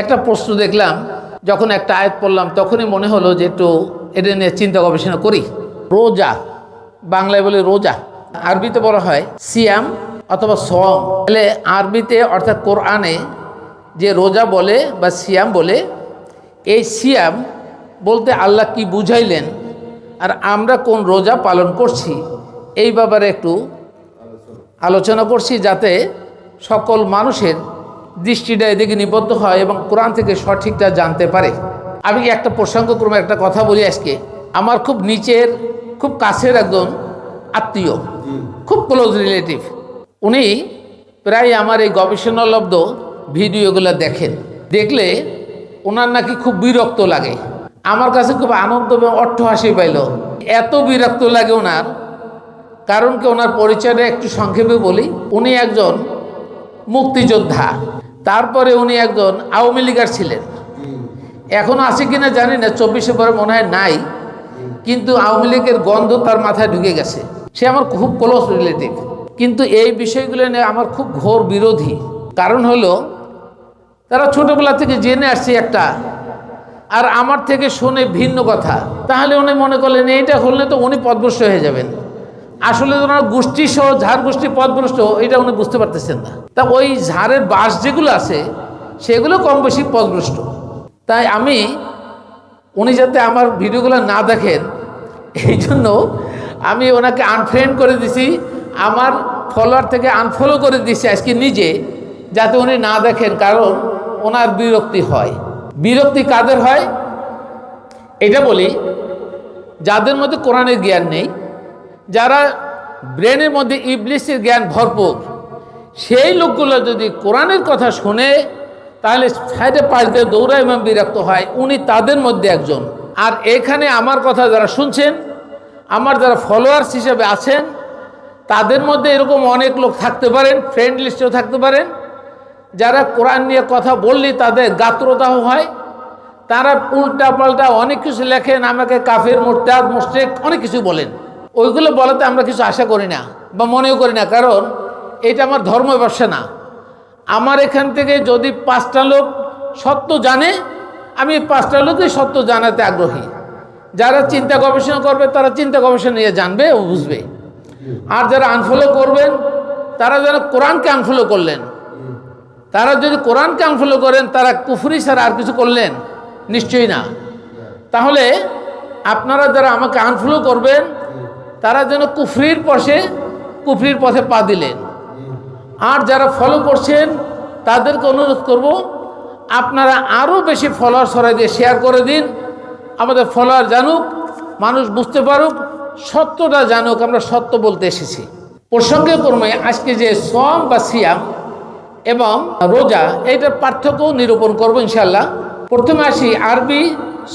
একটা প্রশ্ন দেখলাম, যখন একটা আয়াত পড়লাম, তখনই মনে হলো যে একটু এটা নিয়ে চিন্তা গবেষণা করি। রোজা, বাংলায় বলে রোজা। আরবিতে বলা হয় সিয়াম অথবা সম তাহলে আরবিতে অর্থাৎ কোরআনে যে রোজা বলে বা সিয়াম বলে, এই সিয়াম বলতে আল্লাহ কি বুঝাইলেন আর আমরা কোন রোজা পালন করছি, এই ব্যাপারে একটু আলোচনা করছি যাতে সকল মানুষের দৃষ্টিটা এদিকে নিবদ্ধ হয় এবং কোরআন থেকে সঠিকটা জানতে পারে। আমি একটা প্রসঙ্গক্রমে একটা কথা বলি আজকে? আমার খুব নিচের, খুব কাছের একজন আত্মীয়, খুব ক্লোজ রিলেটিভ উনি প্রায় আমার এই গবেষণালব্ধ ভিডিওগুলো দেখেন। দেখলে ওনার নাকি খুব বিরক্ত লাগে। আমার কাছে খুব আনন্দ এবং অর্থ হাসি পাইল। এত বিরক্ত লাগে ওনার। কারণ কি ওনার পরিচয়টা একটু সংক্ষেপে বলি। উনি একজন মুক্তিযোদ্ধা। তারপরে উনি একজন আওয়ামী লীগার ছিলেন। এখন আছে কিনা জানি না, চব্বিশে পরে মনে হয় নাই। কিন্তু আওয়ামী লীগের গন্ধ তার মাথায় ঢুকে গেছে। সে আমার খুব ক্লোজ রিলেটিভ কিন্তু এই বিষয়গুলো নিয়ে আমার খুব ঘোর বিরোধী। কারণ হলো, তারা ছোটোবেলা থেকে জেনে আসছে একটা, আর আমার থেকে শুনে ভিন্ন কথা। তাহলে উনি মনে করলেন, এইটা হলে তো উনি পদভ্রষ্ট হয়ে যাবেন। আসলে ওনার গোষ্ঠী সহ, ঝাড় গোষ্ঠী পদভ্রষ্ট এটা উনি বুঝতে পারতেছেন না। তা ওই ঝাড়ের বাস যেগুলো আছে, সেগুলো কম বেশি পদভ্রষ্ট তাই আমি, উনি যাতে আমার ভিডিওগুলো না দেখেন, এই জন্য আমি ওনাকে আনফ্রেন্ড করে দিছি, আমার ফলোয়ার থেকে আনফলো করে দিছি আজকে নিজে, যাতে উনি না দেখেন, কারণ ওনার বিরক্তি হয়। বিরক্তি কাদের হয়? এটা বলি, যাদের মধ্যে কোরআনের জ্ঞান নেই যারা ব্রেনের মধ্যে ইবলিসের জ্ঞান ভরপুর, সেই লোকগুলো যদি কোরআনের কথা শুনে, তাহলে সাইডে পাশ দিয়ে দৌড়া এবং বিরক্ত হয়, উনি তাদের মধ্যে একজন। আর এখানে আমার কথা যারা শুনছেন, আমার যারা ফলোয়ার্স হিসেবে আছেন, তাদের মধ্যে এরকম অনেক লোক থাকতে পারেন ফ্রেন্ড লিস্টেও থাকতে পারেন, যারা কোরআন নিয়ে কথা বললে তাদের গাত্রদাহ হয়। তারা উল্টা পাল্টা অনেক কিছু লেখেন, আমাকে কাফের, মোরতাদ মোস্টেক অনেক কিছু বলেন। ওইগুলো বলাতে আমরা কিছু আশা করি না বা মনেও করি না, কারণ এটা আমার ধর্ম ব্যবসা না। আমার এখান থেকে যদি পাঁচটা লোক সত্য জানে, আমি পাঁচটা লোকই সত্য জানাতে আগ্রহী। যারা চিন্তা গবেষণা করবে, তারা চিন্তা গবেষণা নিয়ে জানবে ও বুঝবে। আর যারা আনফলো করবেন, তারা যারা কোরআনকে আনফলো করলেন। তারা যদি কোরআনকে আনফলো করেন, তারা কুফরি ছাড়া আর কিছু করলেন, নিশ্চয়ই না। তাহলে আপনারা যারা আমাকে আনফলো করবেন তারা যেন কুফরির পথে কুফরির পথে পা দিলেন। আর যারা ফলো করছেন, তাদেরকে অনুরোধ করব, আপনারা আরও বেশি ফলোয়ার সরাই দিয়ে শেয়ার করে দিন। আমাদের ফলোয়ার জানুক, মানুষ বুঝতে পারুক, সত্যটা জানুক, আমরা সত্য বলতে এসেছি। প্রসঙ্গে কর্মে আজকে যে সম বা সিয়াম এবং রোজা এইটার পার্থক্য নিরূপণ করব ইনশাল্লাহ প্রথমে আসি, আরবি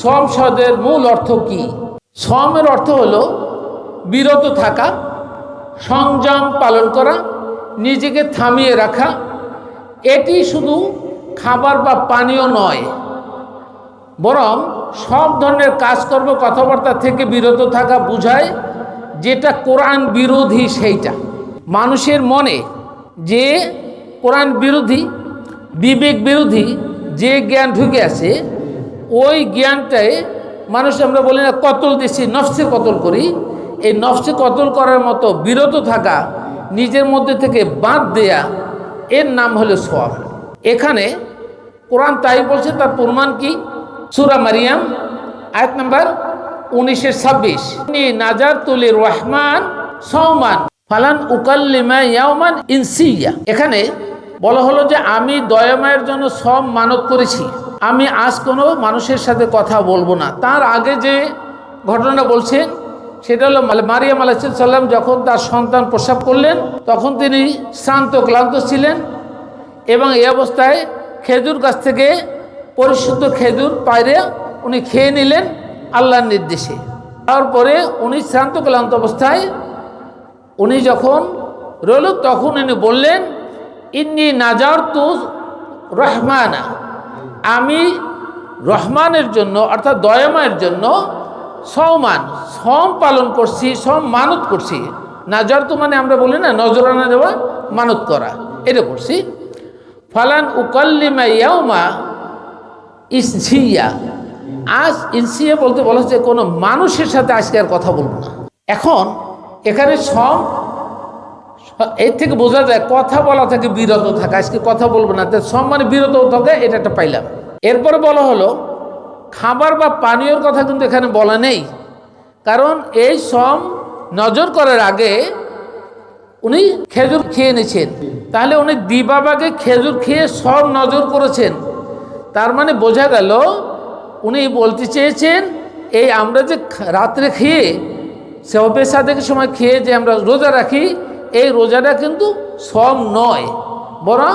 সম শব্দের মূল অর্থ কি? সমের অর্থ হলো বিরত থাকা, সংযম পালন করা, নিজেকে থামিয়ে রাখা, এটি শুধু খাবার বা পানীয় নয়, বরং সব ধরনের কাজকর্ম, কথাবার্তা থেকে বিরত থাকা বুঝায় যেটা কোরআন বিরোধী সেইটা। মানুষের মনে যে কোরআন বিরোধী, বিবেক বিরোধী, যে জ্ঞান ঢুকে আছে, ওই জ্ঞানটাই মানুষ আমরা বলি না, কতল দিচ্ছি নফসে কতল করি এই নফসে কতল করার মতো বিরত থাকা, নিজের মধ্যে থেকে বাদ দেয়া, এর নাম হলো সব এখানে কোরআন তাই বলছে, তার প্রমাণ কি? সুরা মারিয়াম, আয়াত নাম্বার উনিশের ছাব্বিশ। নাজার তুলি রহমান সৌমান ফালান উকাল্লিমা ইয়াওমান ইনসিয়া। এখানে বলা হলো যে, আমি দয়াময়ের জন্য সব মানত করেছি। আমি আজ কোনো মানুষের সাথে কথা বলব না। তার আগে যে ঘটনা বলছেন সেটা হলো মারিয়াম আলাইসাল্লাম যখন তার সন্তান প্রসাব করলেন, তখন তিনি শ্রান্ত, ক্লান্ত ছিলেন এবং এই অবস্থায় খেজুর গাছ থেকে পরিশুদ্ধ খেজুর পায়রে উনি খেয়ে নিলেন আল্লাহর নির্দেশে। তারপরে উনি শ্রান্ত, ক্লান্ত অবস্থায় উনি যখন রইল, তখন উনি বললেন, ইন্নি নাজার তু রহমানা। আমি রহমানের জন্য অর্থাৎ দয়াময়ের জন্য সমান, সম পালন করছি, সম মানত করছি। নাজার তো মানে আমরা বলি না, নজরানা দেওয়া, মানত করা। এটা করছি। ফালান উকাল্লিমা ইয়াউমা ইনসিয়া। আজ ইনসিয়া বলতে বলা হচ্ছে কোনো মানুষের সাথে আজকে আর কথা বলব না। এখন এখানে সব এর থেকে বোঝা যায় কথা বলা থেকে বিরত থাকা। আজকে কথা বলব না সব মানে বিরত থাকে, এটা একটা পাইলাম। এরপরে বলা হলো খাবার বা পানীয়র কথা কিন্তু এখানে বলা নেই। কারণ এই সম নজর করার আগে উনি খেজুর খেয়ে নিয়েছেন তাহলে উনি দিবাবাগে খেজুর খেয়ে সব নজর করেছেন। তার মানে বোঝা গেল উনি বলতে চেয়েছেন, এই আমরা যে রাত্রে খেয়ে সেহবে সাদেকের সময় খেয়ে যে আমরা রোজা রাখি, এই রোজাটা কিন্তু সম নয়। বরং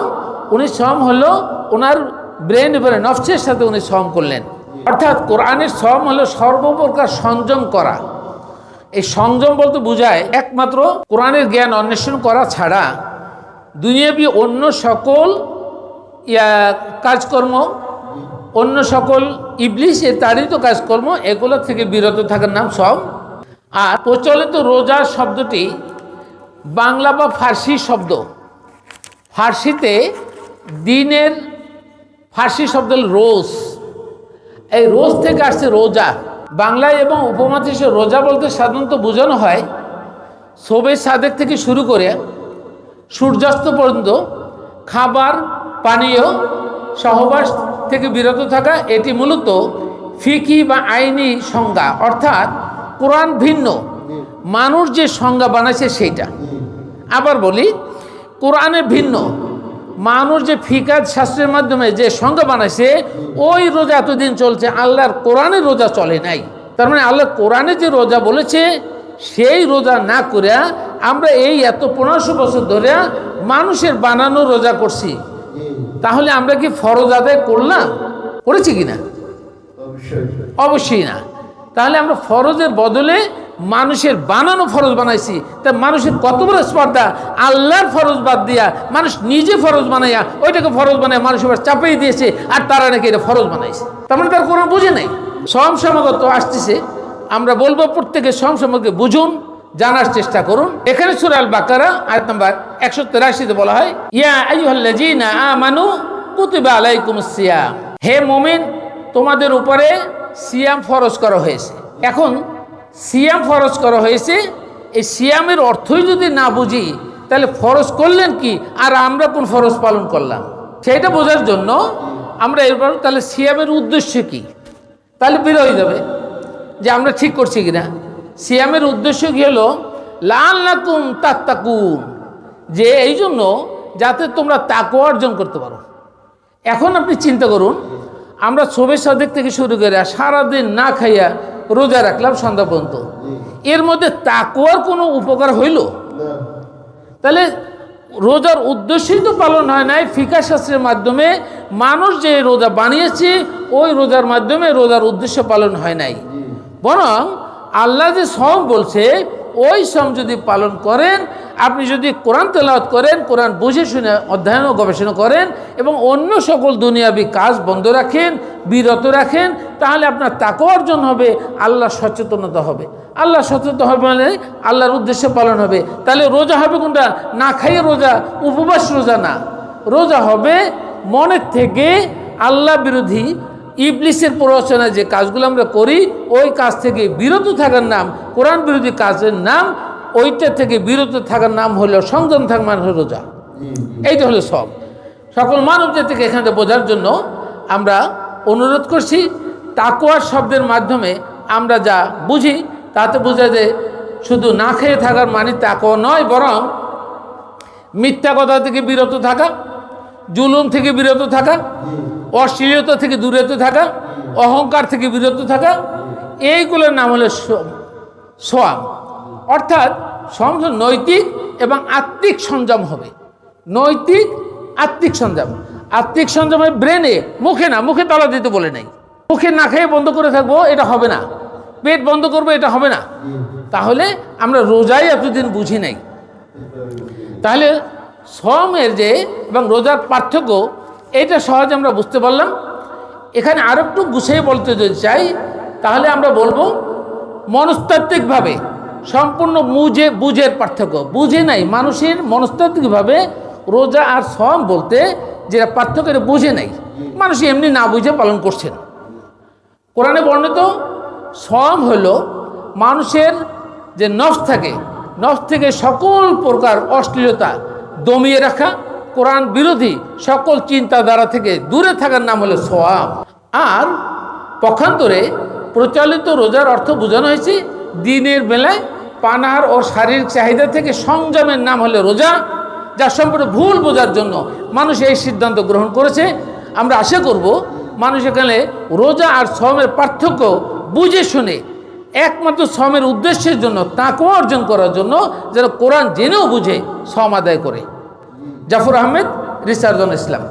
উনি সম হলো ওনার ব্রেন এবারে নফসের সাথে উনি সম করলেন। অর্থাৎ কোরআনের সম হলো সর্বপ্রকার সংযম করা। এই সংযম বলতে বোঝায় একমাত্র কোরআনের জ্ঞান অন্বেষণ করা ছাড়া দুনিয়াবি অন্য সকল, ইয়া, কাজকর্ম, অন্য সকল ইবলিশ ইবলিশের তাড়িত কাজকর্ম, এগুলো থেকে বিরত থাকার নাম সব আর প্রচলিত রোজা শব্দটি বাংলা বা ফার্সি শব্দ। ফার্সিতে দিনের ফার্সি শব্দ রোজ। এই রোজ থেকে আসছে রোজা। বাংলায় এবং উপমহাদেশে রোজা বলতে সাধারণত বোঝানো হয় শোবে সাদেক থেকে শুরু করে সূর্যাস্ত পর্যন্ত খাবার, পানীয়, সহবাস থেকে বিরত থাকা এটি মূলত ফিকি বা আইনি সংজ্ঞা। অর্থাৎ কোরআন ভিন্ন, মানুষ যে সংজ্ঞা বানাইছে সেইটা। আবার বলি, কোরআনে ভিন্ন মানুষ যে ফিকাদ শাস্ত্রের মাধ্যমে যে সংজ্ঞা বানাইছে ওই রোজা এতদিন চলছে আল্লাহর কোরআনে রোজা চলে নাই। তার মানে আল্লাহ কোরআনে যে রোজা বলেছে সেই রোজা না করে আমরা এই এত পনেরোশো বছর ধরে মানুষের বানানো রোজা করছি। তাহলে আমরা কি ফরজ আদায় করলাম? করেছি কি না অবশ্যই না। তাহলে আমরা ফরজের বদলে মানুষের বানানো ফরজ বানাইছি। তা মানুষের কত বড় স্পর্ধা? আল্লাহর ফরজ বাদ দিয়া মানুষ নিজে ফরজ বানাইয়া ওইটাকে ফরজ বানায় মানুষ এবার চাপিয়ে দিয়েছে আর তারা নাকি এটা ফরজ বানাইছে। তার মানে তার কোনো বুঝে নেই। সম আসতেছে। আমরা বলব প্রত্যেকে সম বুঝুন, জানার চেষ্টা করুন। এখানে সুরাল বাকারা আয়াত নাম্বার একশো তেরাশিতে বলা হয়, ইয়া আইয়ুহাল্লাযীনা আমানু কুতিবা আলাইকুমুস সিয়াম। হে মুমিন, তোমাদের উপরে সিয়াম ফরজ করা হয়েছে। এখন সিয়াম ফরজ করা হয়েছে, এই সিয়ামের অর্থই যদি না বুঝি, তাহলে ফরজ করলেন কি? আর আমরা কোন ফরজ পালন করলাম? সেইটা বোঝার জন্য আমরা এরপর তাহলে সিয়ামের উদ্দেশ্য কি? তাহলে বের হয়ে যাবে যে আমরা ঠিক করছি কিনা। সিয়ামের উদ্দেশ্য কি হলো? লাল লাকুম তাত্তাকুন। যে এই জন্য যাতে তোমরা তাকু অর্জন করতে পারো। এখন আপনি চিন্তা করুন, আমরা ছবি সাদেক থেকে শুরু করে সারাদিন না খাইয়া রোজা রাখলাম সন্ধ্যা পর্যন্ত। এর মধ্যে তাকুয়ার কোনো উপকার হইল? তাহলে রোজার উদ্দেশ্যই তো পালন হয় নাই ফিকা শাস্ত্রের মাধ্যমে মানুষ যে রোজা বানিয়েছে ওই রোজার মাধ্যমে রোজার উদ্দেশ্য পালন হয় নাই। বরং আল্লাহ যে সম বলছে ওই সম যদি পালন করেন আপনি যদি কোরআন তেলাওয়াত করেন, কোরআন বুঝে শুনে, অধ্যয়ন ও গবেষণা করেন এবং অন্য সকল দুনিয়াবি কাজ বন্ধ রাখেন, বিরত রাখেন, তাহলে আপনার তাকও অর্জন হবে আল্লাহ সচেতনতা হবে। আল্লাহ সচেতন হবে মানে আল্লাহর উদ্দেশ্যে পালন হবে। তাহলে রোজা হবে কোনটা? না খাইয়ে রোজা, উপবাস রোজা না। রোজা হবে মনের থেকে আল্লাহ বিরোধী ইবলিসের প্ররোচনায় যে কাজগুলো আমরা করি, ওই কাজ থেকে বিরত থাকার নাম, কোরআন বিরোধী কাজের নাম ওইটা থেকে বিরত থাকার নাম হলো সংযম থাকার মানে হলো রোজা। এইটা হলো সব। সকল মানব জাতিকে এখানে বোঝার জন্য আমরা অনুরোধ করছি তাকুয়ার শব্দের মাধ্যমে আমরা যা বুঝি তাতে বোঝা যে শুধু না খেয়ে থাকার মানে তাকুয়া নয় বরং মিথ্যা কথা থেকে বিরত থাকা জুলুম থেকে বিরত থাকা অশ্লীলতা থেকে দূরত থাকা অহংকার থেকে বিরত থাকা এইগুলোর নাম হলো সোয়াম। অর্থাৎ সংযম নৈতিক এবং আত্মিক সংযম হবে। নৈতিক, আত্মিক সংযম। আত্মিক সংযম ব্রেনে, মুখে না, মুখে তালা দিতে বলে নাই। মুখে না খেয়ে বন্ধ করে থাকব, এটা হবে না। পেট বন্ধ করব, এটা হবে না। তাহলে আমরা রোজাই এতদিন বুঝি নাই। তাহলে সমের যে এবং রোজার পার্থক্য, এটা সহজে আমরা বুঝতে পারলাম। এখানে আরও একটু গুছিয়ে বলতে যদি চাই, তাহলে আমরা বলব মনস্তাত্ত্বিকভাবে সম্পূর্ণ বুঝে, বুঝের পার্থক্য। বুঝে নাই, মানুষের মনস্তাত্ত্বিকভাবে রোজা আর সম বলতে যেটা পার্থক্য, এটা বুঝে নেই। মানুষ এমনি না বুঝে পালন করছেন। কোরআনে বর্ণিত সম হল মানুষের যে নফ থাকে নফ থেকে সকল প্রকার অশ্লীলতা দমিয়ে রাখা। কোরআন বিরোধী সকল চিন্তাধারা থেকে দূরে থাকার নাম হলো সোয়াম আর পক্ষান্তরে প্রচলিত রোজার অর্থ বোঝানো হয়েছে দিনের বেলায় পানাহার ও শারীরিক চাহিদা থেকে সংযমের নাম হলো রোজা, যা সম্পূর্ণ ভুল বোঝার জন্য মানুষ এই সিদ্ধান্ত গ্রহণ করেছে। আমরা আশা করব মানুষ এখানে রোজা আর শ্রমের পার্থক্য বুঝে শুনে, একমাত্র শ্রমের উদ্দেশ্যের জন্য তাকে অর্জন করার জন্য যেন কোরআন জেনেও বুঝে শ্রম আদায় করে। জাফর আহমেদ, রিসার্জন ইসলাম।